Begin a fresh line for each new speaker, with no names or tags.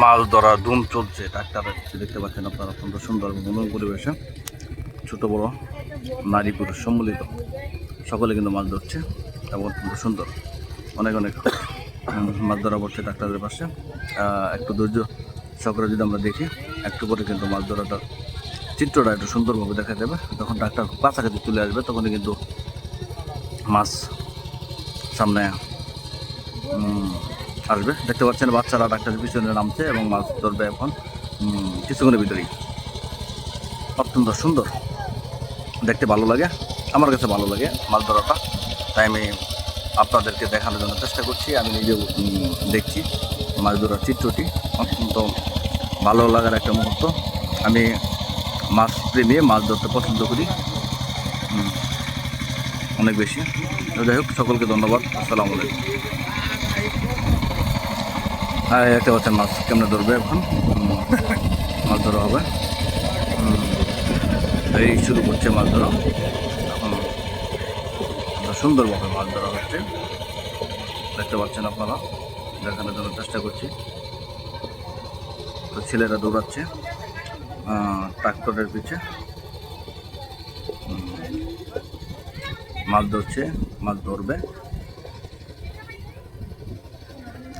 মাছ ধরা ধুম চলছে ট্রাক্টারে দেখতে পাচ্ছেন আপনারা অত্যন্ত সুন্দর মনোরম পরিবেশে। ছোট, বড়, নারী, পুরুষ সম্মিলিত। সকলে কিন্তু মাছ ধরছে এবং অত্যন্ত সুন্দর। অনেক অনেক মাছ ধরা পড়ছে ট্রাক্টারের পাশে। একটু ধৈর্য সকলে যদি আমরা দেখি, একটু করে কিন্তু মাছ ধরাটা চিত্রটা একটু সুন্দরভাবে দেখা যাবে। যখন ডাক্তার কাছাকাছি চলে আসবে, তখনই কিন্তু মাছ সামনে আসবে। দেখতে পাচ্ছেন বাচ্চারা ডাক্তারের পিছনে নামছে এবং মাছ ধরবে এখন। কিছুক্ষণের ভিতরেই। অত্যন্ত সুন্দর। দেখতে ভালো লাগে। আমার কাছে ভালো লাগে মাছ ধরাটা। তাই আমি আপনাদেরকে দেখানোর জন্য চেষ্টা করছি। আমি নিজেও দেখছি মাছ ধরার চিত্রটি। অত্যন্ত ভালো লাগার একটা মুহূর্ত। আমি মাছ প্রেমী, মাছ ধরতে পছন্দ করি। অনেক বেশি। যাই হোক, সকলকে ধন্যবাদ। আসসালামু আলাইকুম। হ্যাঁ দেখতে পাচ্ছেন মাছ কেমনে ধরবে এখন? মাছ ধরা হবে। এই শুরু করছে মাছ ধরা। এখন সুন্দরভাবে মাছ ধরা হচ্ছে। দেখতে পাচ্ছেন আপনারা, দেখানোর জন্য চেষ্টা করছি। তো ছেলেরা দৌড়াচ্ছে ট্রাক্টরের পিছে। মাছ ধরছে, মাছ ধরবে।